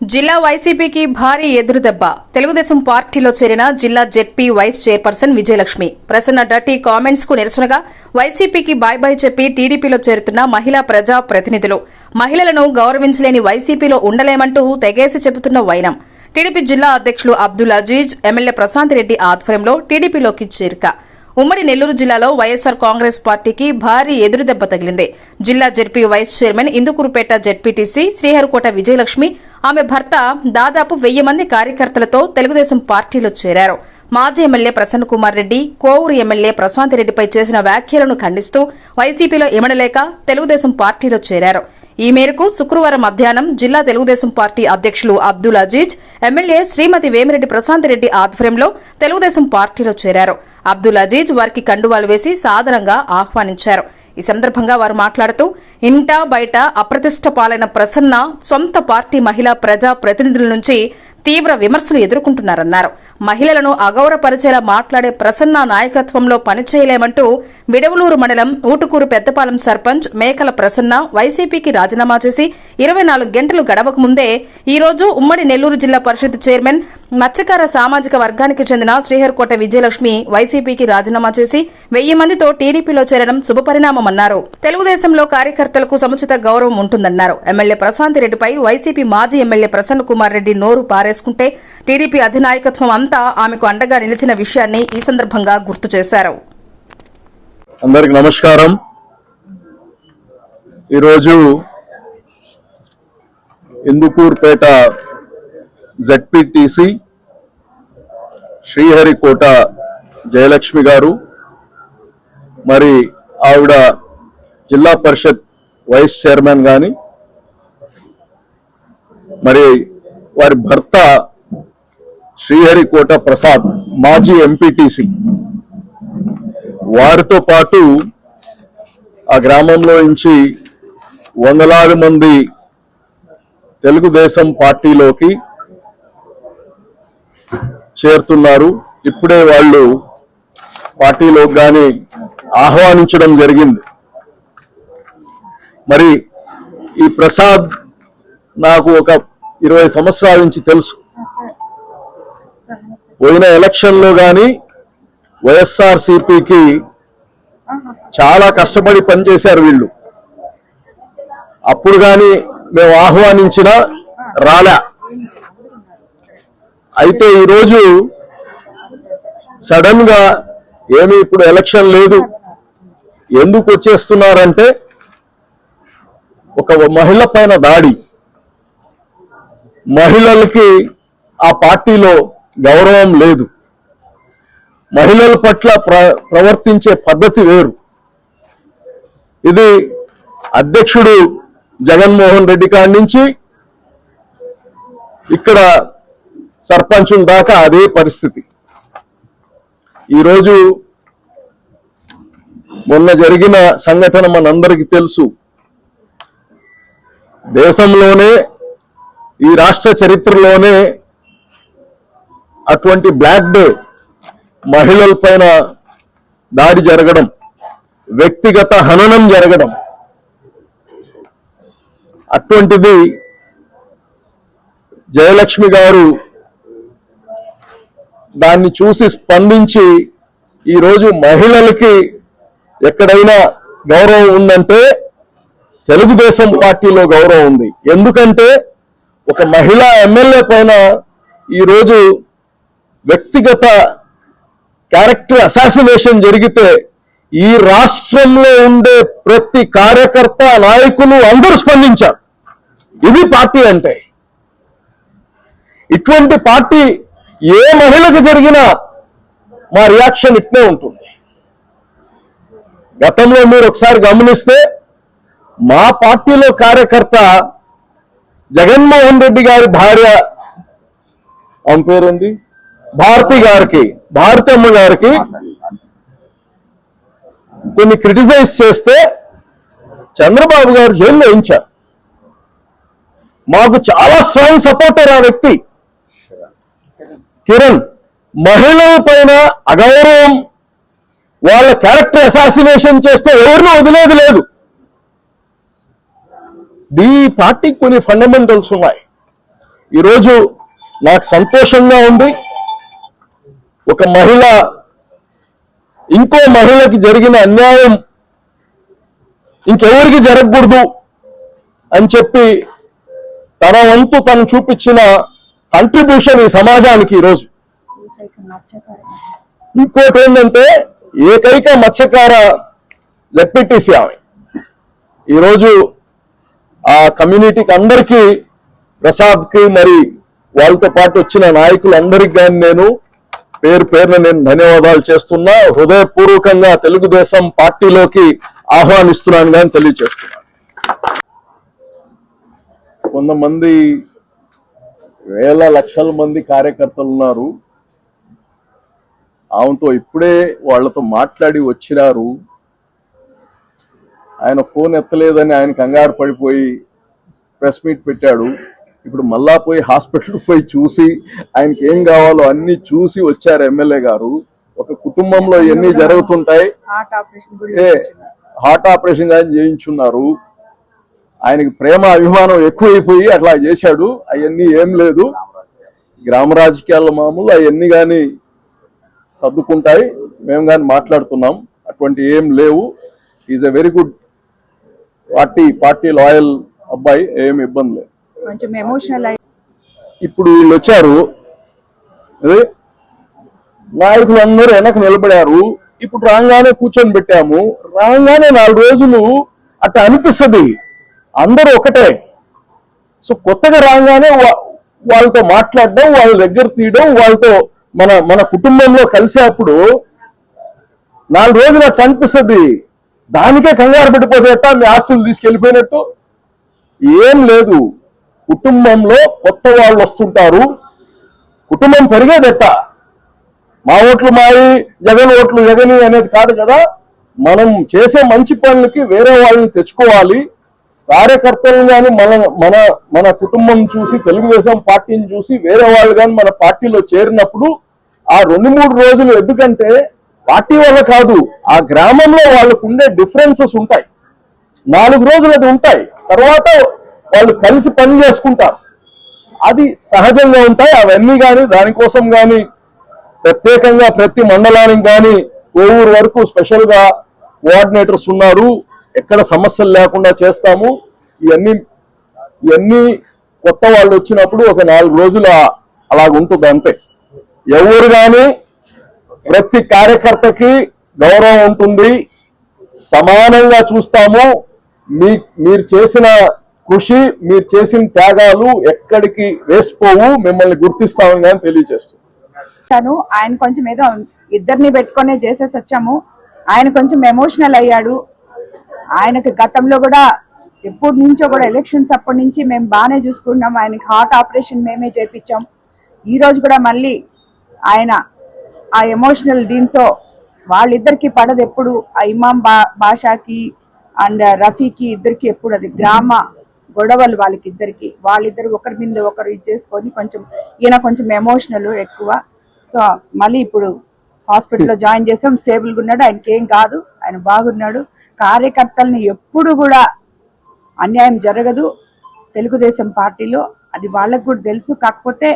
జిల్లా వైసీపీకి భారీ ఎదురుదెబ్బ. తెలుగుదేశం పార్టీలో చేరిన జిల్లా ZP vice chairperson Vijayalakshmi. Prasanna dirty కామెంట్స్కు నిరసనగా వైసీపీకి బాయ్ బాయ్ చెప్పి టీడీపీలో చేరుతున్న మహిళా ప్రజా ప్రతినిధులు. మహిళలను గౌరవించలేని వైసీపీలో ఉండలేమంటూ తెగేసి చెబుతున్న వైనం. టీడీపీ జిల్లా అధ్యక్షులు అబ్దుల్ అజీజ్ ఎమ్మెల్యే ప్రశాంత్ రెడ్డి ఆధ్వర్యంలో టీడీపీలోకి చేరిక. ఉమ్మడి నెల్లూరు జిల్లాలో వైఎస్సార్ కాంగ్రెస్ పార్టీకి భారీ ఎదురుదెబ్బ తగిలింది. జిల్లా ZP vice chairman Indukurpet ZPTC Sriharikota Vijayalakshmi ఆమె భర్త దాదాపు వెయ్యి మంది కార్యకర్తలతో తెలుగుదేశం పార్టీలో చేరారు. మాజీ ఎమ్మెల్యే ప్రసన్న కుమార్ రెడ్డి కోవూరు ఎమ్మెల్యే ప్రశాంత్ రెడ్డిపై చేసిన వ్యాఖ్యలను ఖండిస్తూ వైసీపీలో ఇమడలేక తెలుగుదేశం పార్టీలో చేరారు. ఈ మేరకు శుక్రవారం మధ్యాహ్నం జిల్లా తెలుగుదేశం పార్టీ అధ్యక్షులు అబ్దుల్ అజీజ్ ఎమ్మెల్యే శ్రీమతి వేమిరెడ్డి ప్రశాంత్ రెడ్డి ఆధ్వర్యంలో తెలుగుదేశం పార్టీలో చేరారు. అబ్దుల్ అజీజ్ వారికి కండువాలు వేసి సాదరంగా ఆహ్వానించారు. ఈ సందర్భంగా వారు మాట్లాడుతూ ఇంటా బయట అప్రతిష్ట పాలైన ప్రసన్న సొంత పార్టీ మహిళా ప్రజా ప్రతినిధుల నుంచి తీవ్ర విమర్శలు ఎదుర్కొంటున్నారన్నారు. మహిళలను అగౌరవపరిచేలా మాట్లాడే ప్రసన్న నాయకత్వంలో పనిచేయలేమంటూ విడవలూరు మండలం ఊటుకూరు పెద్దపాలెం సర్పంచ్ మేకల ప్రసన్న వైసీపీకి రాజీనామా చేసి ఇరవై నాలుగు గంటలు గడవక ముందే ఈరోజు ఉమ్మడి నెల్లూరు జిల్లా పరిషత్ చైర్మన్ మత్స్యకార సామాజిక వర్గానికి చెందిన శ్రీహరికోట విజయలక్ష్మి వైసీపీకి రాజీనామా చేసి వెయ్యి మందితో టీడీపీలో చేరడం శుభపరిణామమన్నారు. తెలుగుదేశంలో కార్యకర్తలకు సముచిత గౌరవం ఉంటుందన్నారు. ఎమ్మెల్యే ప్రశాంత్ రెడ్డిపై వైసీపీ మాజీ ఎమ్మెల్యే ప్రసన్న కుమార్ రెడ్డి నోరు పారే పారేసుకుంటే టీడీపీ అధినాయకత్వం అంతా ఆమెకు అండగా నిలిచిన విషయాన్ని ఈ సందర్భంగా గుర్తు చేశారు. అందరికి నమస్కారం. ఈరోజు ఇందుకూర్పేట జెడ్పీటీసీ శ్రీహరికోట జయలక్ష్మి గారు మరి ఆవిడ జిల్లా పరిషత్ వైస్ చైర్మన్ గాని మరి వారి భర్త శ్రీహరికోట ప్రసాద్ మాజీ ఎంపీటీసీ. వారితో పాటు ఆ గ్రామంలో నుంచి వందలాది మంది తెలుగుదేశం పార్టీలోకి చేరుతున్నారు. ఇప్పుడే వాళ్ళు పార్టీలోకి కానీ ఆహ్వానించడం జరిగింది. మరి ఈ ప్రసాద్ నాకు ఒక ఇరవై సంవత్సరాల నుంచి తెలుసు. పోయిన ఎలక్షన్లో కానీ వైఎస్ఆర్సిపికి చాలా కష్టపడి పనిచేశారు వీళ్ళు. అప్పుడు కానీ మేము ఆహ్వానించిన రాలే. అయితే ఈరోజు సడన్గా ఏమి ఇప్పుడు ఎలక్షన్ లేదు. ఎందుకు వచ్చేస్తున్నారంటే ఒక మహిళ పైన దాడి. మహిళలకి ఆ పార్టీలో గౌరవం లేదు. మహిళల పట్ల ప్ర ప్రవర్తించే పద్ధతి వేరు. ఇది అధ్యక్షుడు జగన్మోహన్ రెడ్డి కాడి నుంచి ఇక్కడ సర్పంచుల దాకా అదే పరిస్థితి. ఈరోజు మొన్న జరిగిన సంఘటన మనందరికీ తెలుసు. దేశంలోనే ఈ రాష్ట్ర చరిత్రలోనే అటువంటి బ్లాక్ డే మహిళల పైన దాడి జరగడం వ్యక్తిగత హననం జరగడం అటువంటిది జయలక్ష్మి గారు దాన్ని చూసి స్పందించి ఈరోజు మహిళలకి ఎక్కడైనా గౌరవం ఉందంటే తెలుగుదేశం పార్టీలో గౌరవం ఉంది. ఎందుకంటే ఒక మహిళా ఎమ్మెల్యే పైన ఈరోజు వ్యక్తిగత క్యారెక్టర్ అసాసినేషన్ జరిగితే ఈ రాష్ట్రంలో ఉండే ప్రతి కార్యకర్త నాయకులు అందరూ స్పందించారు. ఇది పార్టీ అంటే. ఇటువంటి పార్టీ ఏ మహిళకు జరిగినా మా రియాక్షన్ ఇట్నే ఉంటుంది. గతంలో మీరు ఒకసారి గమనిస్తే మా పార్టీలో కార్యకర్త జగన్మోహన్ రెడ్డి గారి భార్య ఆమె పేరుంది భారతి గారికి భారతమ్మ గారికి కొన్ని క్రిటిసైజ్ చేస్తే చంద్రబాబు గారు జైల్లో వేయించారు. మాకు చాలా స్ట్రాంగ్ సపోర్టర్ ఆ వ్యక్తి. కిరణ్ మహిళల పైన అగౌరవం వాళ్ళ క్యారెక్టర్ అసాసినేషన్ చేస్తే ఎవరిని వదిలేదు లేదు. ఈ పార్టీకి కొన్ని ఫండమెంటల్స్ ఉన్నాయి. ఈరోజు నాకు సంతోషంగా ఉంది. ఒక మహిళ ఇంకో మహిళకి జరిగిన అన్యాయం ఇంకెవరికి జరగకూడదు అని చెప్పి తన వంతు తను చూపించిన కంట్రిబ్యూషన్ ఈ సమాజానికి ఈరోజు. ఇంకోటి ఏంటంటే ఏకైక మత్స్యకార జడ్పీటీసీ ఆమె. ఈరోజు ఆ కమ్యూనిటీకి అందరికీ ప్రసాద్కి మరి వాళ్ళతో పాటు వచ్చిన నాయకులందరికీ కానీ నేను పేరు పేరున నేను ధన్యవాదాలు చేస్తున్నా. హృదయపూర్వకంగా తెలుగుదేశం పార్టీలోకి ఆహ్వానిస్తున్నాను కానీ తెలియజేస్తున్నాను. కొంతమంది వేల లక్షల మంది కార్యకర్తలు ఉన్నారు. ఆమెతో ఇప్పుడే వాళ్ళతో మాట్లాడి వచ్చినారు. ఆయన ఫోన్ ఎత్తలేదని ఆయన కంగారు పడిపోయి ప్రెస్ మీట్ పెట్టాడు. ఇప్పుడు మళ్ళా పోయి హాస్పిటల్ పోయి చూసి ఆయనకి ఏం కావాలో అన్ని చూసి వచ్చారు ఎమ్మెల్యే గారు. ఒక కుటుంబంలో ఎన్ని జరుగుతుంటాయి? హార్ట్ ఆపరేషన్ కానీ చేయించున్నారు. ఆయనకి ప్రేమ అభిమానం ఎక్కువైపోయి అట్లా చేశాడు. అవన్నీ ఏం లేదు. గ్రామ రాజకీయాల మామూలు అవన్నీ కానీ సర్దుకుంటాయి. మేము కానీ మాట్లాడుతున్నాం. అటువంటి ఏం లేవు. Is a very good party party loyal అబ్బాయి ఏం ఇబ్బంది లేదు. కొంచెం ఎమోషనల్ అయి ఇప్పుడు వీళ్ళు వచ్చారు. నాయకులు అందరూ వెనక నిలబడారు. ఇప్పుడు రాగానే కూర్చొని పెట్టాము. రాగానే నాలుగు రోజులు అట్లా అనిపిస్తుంది. అందరూ ఒకటే. సో కొత్తగా రాగానే వాళ్ళతో మాట్లాడడం వాళ్ళ దగ్గర తీయడం వాళ్ళతో మన మన కుటుంబంలో కలిసేప్పుడు నాలుగు రోజులు అట్లా అనిపిస్తుంది. దానికే కంగారు పడిపోతే ఎట్టా మీ ఆస్తులు తీసుకెళ్ళిపోయినట్టు. ఏం లేదు. కుటుంబంలో కొత్త వాళ్ళు వస్తుంటారు. కుటుంబం పెరిగేదెట్ట. మా ఓట్లు మావి జగన్ ఓట్లు జగని అనేది కాదు కదా. మనం చేసే మంచి పనులకి వేరే వాళ్ళని తెచ్చుకోవాలి. కార్యకర్తలను కానీ మన మన మన కుటుంబం చూసి తెలుగుదేశం పార్టీని చూసి వేరే వాళ్ళు కానీ మన పార్టీలో చేరినప్పుడు ఆ రెండు మూడు రోజులు ఎందుకంటే పార్టీ వల్ల కాదు ఆ గ్రామంలో వాళ్ళకు ఉండే డిఫరెన్సెస్ ఉంటాయి. నాలుగు రోజులు అది ఉంటాయి. తర్వాత వాళ్ళు కలిసి పని చేసుకుంటారు. అది సహజంగా ఉంటాయి. అవన్నీ కానీ దానికోసం కానీ ప్రత్యేకంగా ప్రతి మండలానికి కానీ ఊరు వరకు స్పెషల్గా కోఆర్డినేటర్స్ ఉన్నారు. ఎక్కడ సమస్యలు లేకుండా చేస్తాము. ఇవన్నీ ఇవన్నీ కొత్త వాళ్ళు వచ్చినప్పుడు ఒక నాలుగు రోజులు అలాగుంటుంది అంతే. ఎవరు కానీ ప్రతి కార్యకర్తకి గౌరవం ఉంటుంది. సమానంగా చూస్తాము. మీ మీరు చేసిన కృషి మీరు చేసిన త్యాగాలు ఎక్కడికి వేసిపోవు మిమ్మల్ని గుర్తిస్తామని కానీ తెలియజేస్తుంది తను ఆయన కొంచెం ఏదో ఇద్దరిని పెట్టుకునే చేసేసి వచ్చాము. ఆయన కొంచెం ఎమోషనల్ అయ్యాడు. ఆయనకి గతంలో కూడా ఎప్పటి నుంచో కూడా ఎలక్షన్స్ అప్పటి నుంచి మేము బాగానే చూసుకుంటున్నాం. ఆయనకి హార్ట్ ఆపరేషన్ మేమే చేపించాం. ఈ రోజు కూడా మళ్ళీ ఆయన ఆ ఎమోషనల్ దీంతో వాళ్ళిద్దరికి పడదు ఎప్పుడు. ఆ ఇమాం బా బాషాకి అండ్ రఫీకి ఇద్దరికి ఎప్పుడు. అది గ్రామ గొడవలు వాళ్ళకి ఇద్దరికి వాళ్ళిద్దరు ఒకరి మీద ఒకరు ఇచ్చేసుకొని కొంచెం ఈయన కొంచెం ఎమోషనల్ ఎక్కువ. సో మళ్ళీ ఇప్పుడు హాస్పిటల్లో జాయిన్ చేసాం స్టేబుల్గా ఉన్నాడు ఆయనకి ఏం కాదు ఆయన బాగున్నాడు. కార్యకర్తల్ని ఎప్పుడు కూడా అన్యాయం జరగదు. తెలుగుదేశం పార్టీలో అది వాళ్ళకు కూడా తెలుసు. కాకపోతే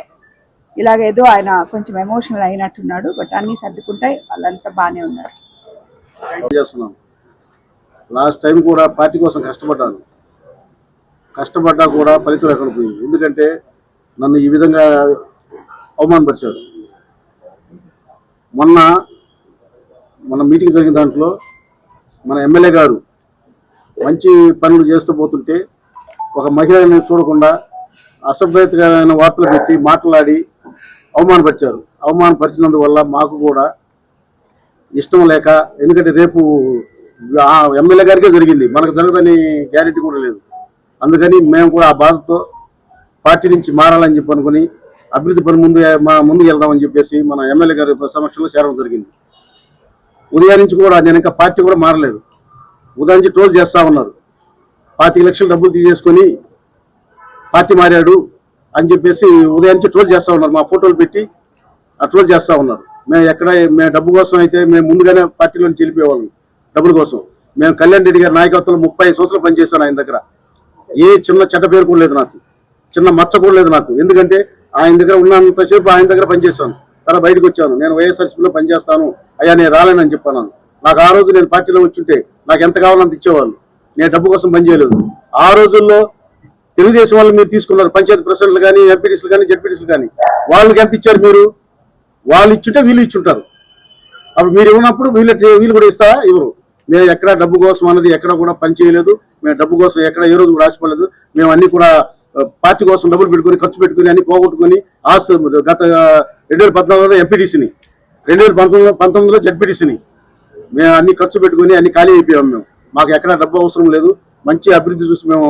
ఇలాగేదో ఆయన కొంచెం ఎమోషనల్ అయినట్టున్నాడు బట్ అన్నీ సర్దుకుంటాయి వాళ్ళంతా బాగానే ఉన్నారు. లాస్ట్ టైం కూడా పార్టీ కోసం కష్టపడ్డాను. కష్టపడ్డా కూడా ఫలితం ఎక్కడ పోయింది? ఎందుకంటే నన్ను ఈ విధంగా అవమానపరిచారు. మొన్న మన మీటింగ్ జరిగిన దాంట్లో మన ఎమ్మెల్యే గారు మంచి పనులు చేస్తూ పోతుంటే ఒక మహిళని చూడకుండా అసభ్యతకరమైన వార్తలు పెట్టి మాట్లాడి అవమానపరిచారు. అవమానపరిచినందువల్ల మాకు కూడా ఇష్టం లేక ఎందుకంటే రేపు ఆ ఎమ్మెల్యే గారికే జరిగింది. మనకు జరగదని గ్యారెంటీ కూడా లేదు. అందుకని మేము కూడా ఆ బాధతో పార్టీ నుంచి మారాలని చెప్పి అనుకుని అభివృద్ధి పని ముందు మా ముందుకు వెళ్దామని చెప్పేసి మన ఎమ్మెల్యే గారి సమక్షంలో చేరడం జరిగింది. ఉదయం నుంచి కూడా నేను ఇంకా పార్టీ కూడా మారలేదు. ఉదయం నుంచి ట్రోల్ చేస్తా ఉన్నారు. పాతిక లక్షలు డబ్బులు తీసేసుకొని పార్టీ మారాడు. అని చెప్పేసి ఉదయం నుంచి ట్రోల్ చేస్తా ఉన్నారు. మా ఫోటోలు పెట్టి ఆ ట్రోల్ చేస్తా ఉన్నారు. మేము ఎక్కడ మేము డబ్బు కోసం అయితే మేము ముందుగానే పార్టీలో నుంచి వెళ్ళిపోయేవాళ్ళం డబ్బుల కోసం. మేము కళ్యాణ్ రెడ్డి గారి నాయకత్వంలో ముప్పై సంవత్సరాలు పనిచేశాను ఆయన దగ్గర. ఏ చిన్న చెడ్డ పేరు కూడా లేదు నాకు. చిన్న మచ్చ కూడా లేదు నాకు. ఎందుకంటే ఆయన దగ్గర ఉన్నంతసేపు ఆయన దగ్గర పనిచేశాను. తర్వాత బయటకు వచ్చాను. నేను వైఎస్ఆర్సీపీలో పనిచేస్తాను. అయ్యా నేను రాలేనని చెప్పాను నాకు ఆ రోజు నేను పార్టీలో వచ్చుంటే నాకు ఎంత కావాలో ఇచ్చేవాళ్ళు. నేను డబ్బు కోసం పనిచేయలేదు ఆ రోజుల్లో తెలుగుదేశం వాళ్ళు మీరు తీసుకున్నారు పంచాయతీ ప్రెసిడెంట్లు కానీ ఎంపీటీసీలు కానీ జడ్పీటీసీలు కానీ వాళ్ళకి ఎంత ఇచ్చారు మీరు? వాళ్ళు ఇచ్చుంటే వీళ్ళు ఇచ్చుంటారు. అప్పుడు మీరు ఇవ్వనప్పుడు వీళ్ళు వీళ్ళు కూడా ఇస్తారా? ఇవ్వరు. మేము ఎక్కడ డబ్బు కోసం అన్నది ఎక్కడ కూడా పని చేయలేదు. మేము డబ్బు కోసం ఎక్కడ ఏ రోజు కూడా ఆశపడలేదు. మేము అన్ని కూడా పార్టీ కోసం డబ్బులు పెట్టుకుని ఖర్చు పెట్టుకుని అన్ని పోగొట్టుకుని ఆస్తు గత రెండు వేల పద్నాలుగులో ఎంపీటీసీని రెండు వేల పంతొమ్మిదిలో పంతొమ్మిదిలో జడ్పీటీసీని మేము అన్ని ఖర్చు పెట్టుకుని అన్ని ఖాళీ అయిపోయాం మేము. మాకు ఎక్కడ డబ్బు అవసరం లేదు. మంచి అభివృద్ధి చూసి మేము